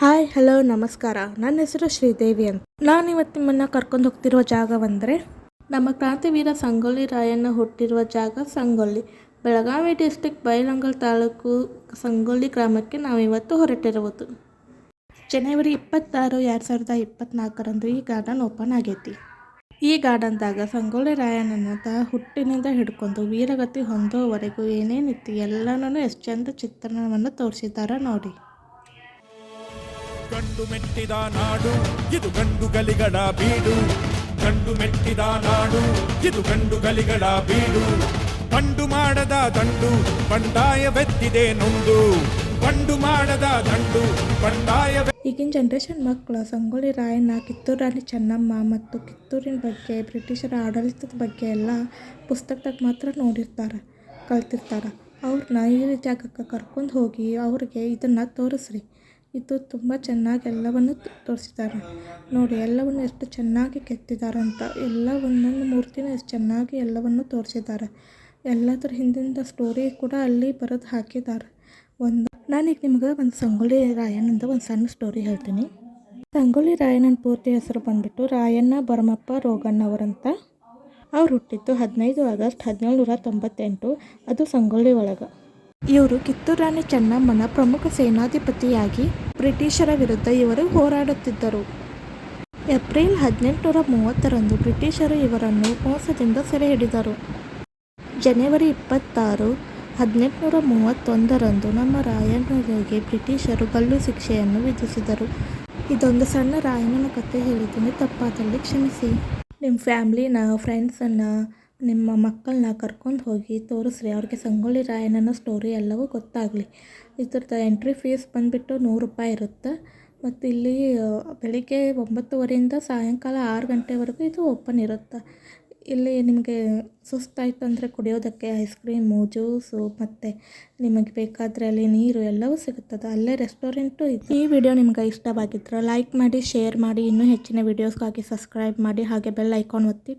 Hi, hello, ನಮಸ್ಕಾರ. ನನ್ನ ಹೆಸರು ಶ್ರೀದೇವಿ ಅಂತ. ನಾನು ಇವತ್ತು ನಿಮ್ಮನ್ನು ಕರ್ಕೊಂಡು ಹೋಗ್ತಿರುವ ಜಾಗವಂದರೆ ನಮ್ಮ ಕ್ರಾಂತಿವೀರ ಸಂಗೊಳ್ಳಿ ರಾಯಣ್ಣ ಹುಟ್ಟಿರುವ ಜಾಗ ಸಂಗೊಳ್ಳಿ. ಬೆಳಗಾವಿ ಡಿಸ್ಟಿಕ್ ಬೈಲಂಗಲ್ ತಾಲೂಕು ಸಂಗೊಳ್ಳಿ ಗ್ರಾಮಕ್ಕೆ ನಾವು ಇವತ್ತು ಹೊರಟಿರುವುದು. ಜನವರಿ ಇಪ್ಪತ್ತಾರು, ಎರಡು ಸಾವಿರದ ಇಪ್ಪತ್ತ್ನಾಲ್ಕರಂದು ಈ ಗಾರ್ಡನ್ ಓಪನ್ ಆಗೈತಿ. ಈ ಗಾರ್ಡನ್ದಾಗ ಸಂಗೊಳ್ಳಿ ರಾಯಣ್ಣನ ಹುಟ್ಟಿನಿಂದ ಹಿಡ್ಕೊಂಡು ವೀರಗತಿ ಹೊಂದೋವರೆಗೂ ಏನೇನಿತ್ತು ಎಲ್ಲನೂ ಎಷ್ಟು ಚಂದ ಚಿತ್ರಣವನ್ನು ತೋರಿಸಿದ್ದಾರೆ ನೋಡಿ. ಗಂಡು ಮೆಟ್ಟಿದ ನಾಡು, ಇದು ಗಂಡು ಗಲಿಗಳ ಬೀಡು. ಗಂಡು ಮೆಟ್ಟಿದ ನಾಡು, ಇದು ಗಂಡು ಗಲಿಗಳ ಬೀಡು. ಬಂಡು ಮಾಡದ ದಂಡು ಬಂಡಾಯವೆತ್ತಿದೆ ನೊಂದು. ಬಂಡು ಮಾಡದ ದಂಡು, ಬಂಡಾಯ ಈಗಿನ ಜನರೇಷನ್ ಮಕ್ಕಳು ಸಂಗೊಳ್ಳಿ ರಾಯಣ್ಣ, ಕಿತ್ತೂರು ರಾಣಿ ಚೆನ್ನಮ್ಮ ಮತ್ತು ಕಿತ್ತೂರಿನ ಬಗ್ಗೆ, ಬ್ರಿಟಿಷರ ಆಡಳಿತದ ಬಗ್ಗೆ ಎಲ್ಲ ಪುಸ್ತಕದಾಗ ಮಾತ್ರ ನೋಡಿರ್ತಾರೆ, ಕಲ್ತಿರ್ತಾರೆ. ಅವ್ರನ್ನ ಈ ಜಾಗಕ್ಕೆ ಕರ್ಕೊಂಡು ಹೋಗಿ ಅವ್ರಿಗೆ ಇದನ್ನು ತೋರಿಸ್ರಿ. ಇದು ತುಂಬ ಚೆನ್ನಾಗಿ ಎಲ್ಲವನ್ನು ತೋರಿಸಿದ್ದಾರೆ. ನೋಡಿ, ಎಲ್ಲವನ್ನು ಎಷ್ಟು ಚೆನ್ನಾಗಿ ಕೆತ್ತಿದ್ದಾರೆ ಅಂತ. ಎಲ್ಲ ಒಂದೊಂದು ಮೂರ್ತಿನ ಎಷ್ಟು ಚೆನ್ನಾಗಿ ಎಲ್ಲವನ್ನು ತೋರಿಸಿದ್ದಾರೆ. ಎಲ್ಲದರ ಹಿಂದಿನ ಸ್ಟೋರಿ ಕೂಡ ಅಲ್ಲಿ ಬರೆದು ಹಾಕಿದ್ದಾರೆ. ಒಂದು, ನಾನೀಗ ನಿಮ್ಗೆ ಒಂದು ಸಂಗೊಳ್ಳಿ ರಾಯಣ್ಣಂದ ಒಂದು ಸಣ್ಣ ಸ್ಟೋರಿ ಹೇಳ್ತೀನಿ. ಸಂಗೊಳ್ಳಿ ರಾಯಣ್ಣನ ಪೂರ್ತಿ ಹೆಸರು ಬಂದುಬಿಟ್ಟು ರಾಯಣ್ಣ ಭರಮಪ್ಪ ರೋಗಣ್ಣವರಂತ. ಅವ್ರು ಹುಟ್ಟಿದ್ದು ಹದಿನೈದು ಆಗಸ್ಟ್ ಹದಿನೇಳು ನೂರ ತೊಂಬತ್ತೆಂಟು. ಅದು ಸಂಗೊಳ್ಳಿ ಒಳಗೆ. ಇವರು ಕಿತ್ತೂರು ರಾಣಿ ಚೆನ್ನಮ್ಮನ ಪ್ರಮುಖ ಸೇನಾಧಿಪತಿಯಾಗಿ ಬ್ರಿಟಿಷರ ವಿರುದ್ಧ ಇವರು ಹೋರಾಡುತ್ತಿದ್ದರು. ಏಪ್ರಿಲ್ ಹದಿನೆಂಟುನೂರ ಮೂವತ್ತರಂದು ಬ್ರಿಟಿಷರು ಇವರನ್ನು ಮೋಸದಿಂದ ಸೆರೆ ಹಿಡಿದರು ಜನವರಿ ಇಪ್ಪತ್ತಾರು ಹದಿನೆಂಟುನೂರ ಮೂವತ್ತೊಂದರಂದು ನಮ್ಮ ರಾಯಣ್ಣರಿಗೆ ಬ್ರಿಟಿಷರು ಗಲ್ಲು ಶಿಕ್ಷೆಯನ್ನು ವಿಧಿಸಿದರು. ಇದೊಂದು ಸಣ್ಣ ರಾಯಣ್ಣನ ಕಥೆ ಹೇಳಿದ್ದೀನಿ, ತಪ್ಪಾದಲ್ಲಿ ಕ್ಷಮಿಸಿ. ನಿಮ್ಮ ಫ್ಯಾಮ್ಲಿನ ಫ್ರೆಂಡ್ಸನ್ನು ನಿಮ್ಮ ಮಕ್ಕಳನ್ನ ಕರ್ಕೊಂಡು ಹೋಗಿ ತೋರಿಸ್ರಿ, ಅವ್ರಿಗೆ ಸಂಗೊಳ್ಳಿ ರಾಯಣ್ಣನ ಸ್ಟೋರಿ ಎಲ್ಲವೂ ಗೊತ್ತಾಗಲಿ. ಇದ್ರದ್ದು ಎಂಟ್ರಿ ಫೀಸ್ ಬಂದುಬಿಟ್ಟು ನೂರು ರೂಪಾಯಿ ಇರುತ್ತೆ. ಮತ್ತು ಇಲ್ಲಿ ಬೆಳಿಗ್ಗೆ ಒಂಬತ್ತುವರೆಯಿಂದ ಸಾಯಂಕಾಲ ಆರು ಗಂಟೆವರೆಗೂ ಇದು ಓಪನ್ ಇರುತ್ತೆ. ಇಲ್ಲಿ ನಿಮಗೆ ಸುಸ್ತಾಯಿತು ಅಂದರೆ ಕುಡಿಯೋದಕ್ಕೆ ಐಸ್ ಕ್ರೀಮು ಜ್ಯೂಸು ಮತ್ತು ನಿಮಗೆ ಬೇಕಾದರೆ ಅಲ್ಲಿ ನೀರು ಎಲ್ಲವೂ ಸಿಗುತ್ತದೆ. ಅಲ್ಲೇ ರೆಸ್ಟೋರೆಂಟು ಇದೆ. ಈ ವಿಡಿಯೋ ನಿಮ್ಗೆ ಇಷ್ಟವಾಗಿದ್ದರೆ ಲೈಕ್ ಮಾಡಿ ಶೇರ್ ಮಾಡಿ. ಇನ್ನೂ ಹೆಚ್ಚಿನ ವೀಡಿಯೋಸ್ಗಾಗಿ ಸಬ್ಸ್ಕ್ರೈಬ್ ಮಾಡಿ. ಹಾಗೆ ಬೆಲ್ ಐಕಾನ್ ಒತ್ತಿ.